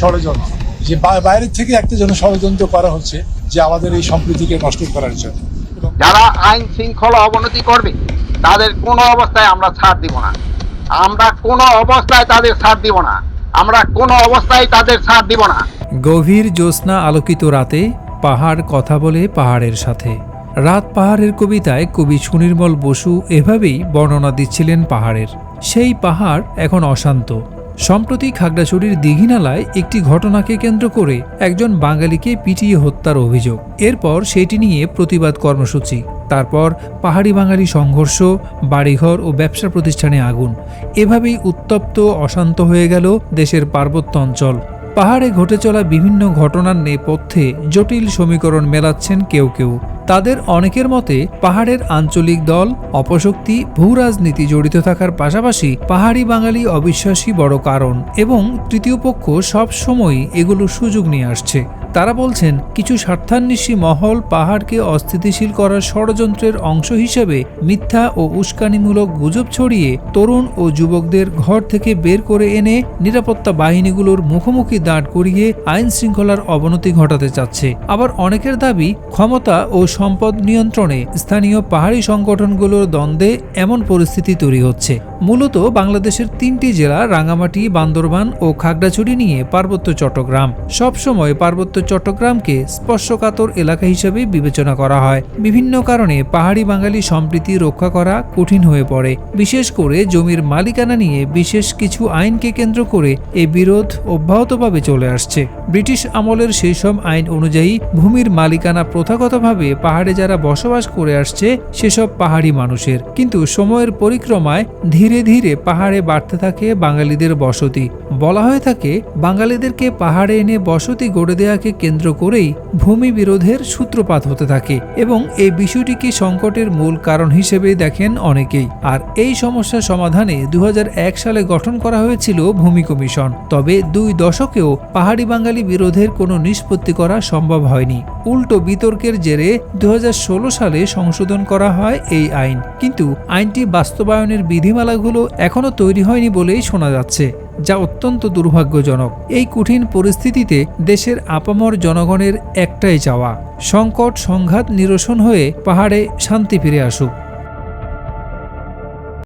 ষড়যন্ত্র। যে বাইরের থেকে একটা যেন ষড়যন্ত্র করা হচ্ছে যে আমাদের এই সম্প্রীতিকে নষ্ট করার জন্য। যারা আইন শৃঙ্খলা অবনতি করবে তাদের কোনো অবস্থায় আমরা ছাড় দিব না। আমরা কোনো অবস্থায় তাদের ছাড় দিব না। আমরা কোনো অবস্থায় তাদের ছাড় দিব না। গভীর জ্যোৎস্না আলোকিত রাতে পাহাড় কথা বলে পাহাড়ের সাথে। রাত পাহাড়ের কবিতায় কবি সুনির্মল বসু এভাবেই বর্ণনা দিচ্ছিলেন পাহাড়ের। সেই পাহাড় এখন অশান্ত। সম্প্রতি খাগড়াছড়ির দীঘিনালায় একটি ঘটনাকে কেন্দ্র করে একজন বাঙালিকে পিটিয়ে হত্যার অভিযোগ। এরপর সেটি নিয়ে প্রতিবাদ কর্মসূচি। তারপর পাহাড়ি বাঙালি সংঘর্ষ, বাড়িঘর ও ব্যবসা প্রতিষ্ঠানে আগুন। এভাবেই উত্তপ্ত, অশান্ত হয়ে গেল দেশের পার্বত্য অঞ্চল। পাহাড়ে ঘটে চলা বিভিন্ন ঘটনার নেপথ্যে জটিল সমীকরণ মেলাচ্ছেন কেউ কেউ। তাদের অনেকের মতে, পাহাড়ের আঞ্চলিক দল, অপশক্তি, ভূরাজনীতি জড়িত থাকার পাশাপাশি পাহাড়ি বাঙালি অবিশ্বাসী বড় কারণ এবং তৃতীয় পক্ষ সব সময় এগুলো সুযোগ নিয়ে আসছে। তারা বলছেন, কিছু স্বার্থান্বেষী মহল পাহাড়কে অস্থিতিশীল করার ষড়যন্ত্রের অংশ হিসেবে মিথ্যা ও উস্কানিমূলক গুজব ছড়িয়ে তরুণ ও যুবকদের ঘর থেকে বের করে এনে নিরাপত্তা বাহিনীগুলোর মুখোমুখি দাঁড় করিয়ে আইন শৃঙ্খলার অবনতি ঘটাতে চাচ্ছে। আবার অনেকের দাবি, ক্ষমতা ও সম্পদ নিয়ন্ত্রণে স্থানীয় পাহাড়ি সংগঠনগুলোর দ্বন্দ্বে এমন পরিস্থিতি তৈরি হচ্ছে। মূলত বাংলাদেশের তিনটি জেলা, রাঙামাটি, বান্দরবান ও খাগড়াছড়ি নিয়ে পার্বত্য চট্টগ্রাম। সবসময় পার্বত্য চট্টগ্রামকে স্পর্শকাতর এলাকা হিসেবে বিবেচনা করা হয়। বিভিন্ন কারণে পাহাড়ি বাঙালি সম্প্রীতি রক্ষা করা কঠিন হয়ে পড়ে। বিশেষ করে জমির মালিকানা নিয়ে বিশেষ কিছু আইনকে কেন্দ্র করে এই বিরোধ অব্যাহতভাবে চলে আসছে। ব্রিটিশ আমলের সেই সব আইন অনুযায়ী ভূমির মালিকানা প্রথাগতভাবে পাহাড়ে যারা বসবাস করে আসছে, সেসব পাহাড়ি মানুষের। কিন্তু সময়ের পরিক্রমায় ধীরে ধীরে পাহাড়ে বাড়তে থাকে বাঙালিদের বসতি। বলা হয়ে থাকে, বাঙালিদেরকে পাহাড়ে এনে বসতি গড়ে দেওয়াকে কেন্দ্র করেই ভূমি বিরোধের সূত্রপাত হতে থাকে এবং এই বিষয়টিকে সংকটের মূল কারণ হিসেবে দেখেন অনেকেই। আর এই সমস্যার সমাধানে দু হাজার এক সালে গঠন করা হয়েছিল ভূমি কমিশন। তবে দুই দশকেও পাহাড়ি বাঙালি বিরোধের কোনো নিষ্পত্তি করা সম্ভব হয়নি। উল্টো বিতর্কের জেরে দু হাজার ষোলো সালে সংশোধন করা হয় এই আইন। কিন্তু আইনটি বাস্তবায়নের বিধিমালাগুলো এখনও তৈরি হয়নি বলেই শোনা যাচ্ছে, যা অত্যন্ত দুর্ভাগ্যজনক। এই কঠিন পরিস্থিতিতে দেশের আপামর জনগণের একটাই চাওয়া, সংকট, সংঘাত, নিরসন হয়ে পাহাড়ে শান্তি ফিরে আসুক।